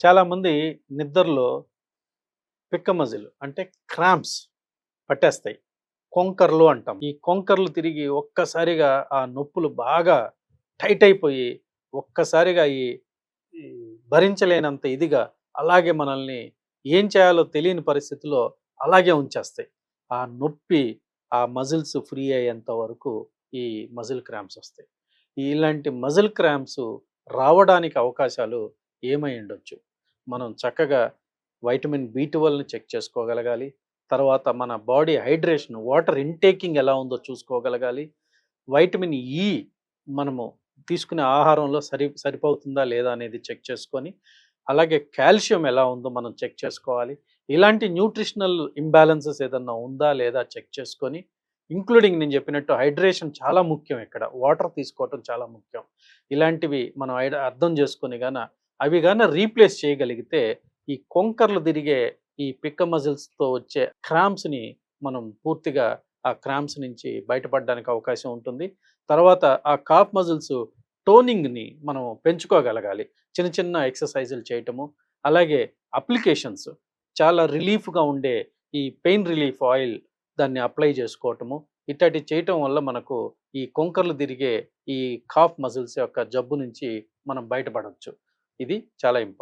చాలామంది నిద్రలో పిక్క మజిల్ అంటే క్రాంప్స్ పట్టేస్తాయి. కొంకర్లు అంటాం. ఈ కొంకర్లు తిరిగి ఒక్కసారిగా ఆ నొప్పులు బాగా టైట్ అయిపోయి ఒక్కసారిగా ఈ ఈ భరించలేనంత ఇదిగా అలాగే మనల్ని ఏం చేయాలో తెలియని పరిస్థితిలో అలాగే ఉంచేస్తాయి. ఆ నొప్పి ఆ మజిల్స్ ఫ్రీ అయ్యేంత వరకు ఈ మజిల్ క్రాంప్స్ వస్తాయి. ఇలాంటి మజిల్ క్రాంప్స్ రావడానికి అవకాశాలు ఏమై ఉండొచ్చు? మనం చక్కగా వైటమిన్ బి ట్వెల్వ్ని చెక్ చేసుకోగలగాలి. తర్వాత మన బాడీ హైడ్రేషన్ వాటర్ ఇంటేకింగ్ ఎలా ఉందో చూసుకోగలగాలి. వైటమిన్ ఈ మనము తీసుకునే ఆహారంలో సరి సరిపోతుందా లేదా అనేది చెక్ చేసుకొని అలాగే కాల్షియం ఎలా ఉందో మనం చెక్ చేసుకోవాలి. ఇలాంటి న్యూట్రిషనల్ ఇంబ్యాలెన్సెస్ ఏదన్నా ఉందా లేదా చెక్ చేసుకొని ఇంక్లూడింగ్ నేను చెప్పినట్టు హైడ్రేషన్ చాలా ముఖ్యం ఇక్కడ. వాటర్ తీసుకోవటం చాలా ముఖ్యం. ఇలాంటివి మనం ఐడ- అర్థం చేసుకొని కానీ అవి గాన రీప్లేస్ చేయగలిగితే ఈ కొంకర్లు తిరిగే ఈ పిక్క మజిల్స్తో వచ్చే క్రామ్స్ని మనం పూర్తిగా ఆ క్రాంప్స్ నుంచి బయటపడడానికి అవకాశం ఉంటుంది. తర్వాత ఆ కాప్ మజిల్స్ టోనింగ్ని మనం పెంచుకోగలగాలి. చిన్న చిన్న ఎక్సర్సైజులు చేయటము అలాగే అప్లికేషన్స్ చాలా రిలీఫ్గా ఉండే ఈ పెయిన్ రిలీఫ్ ఆయిల్ దాన్ని అప్లై చేసుకోవటము ఇట్లాంటివి చేయటం వల్ల మనకు ఈ కొంకర్లు తిరిగే ఈ కాఫ్ మజిల్స్ యొక్క జబ్బు నుంచి మనం బయటపడవచ్చు ఇది చాలా ఇంపార్టెంట్.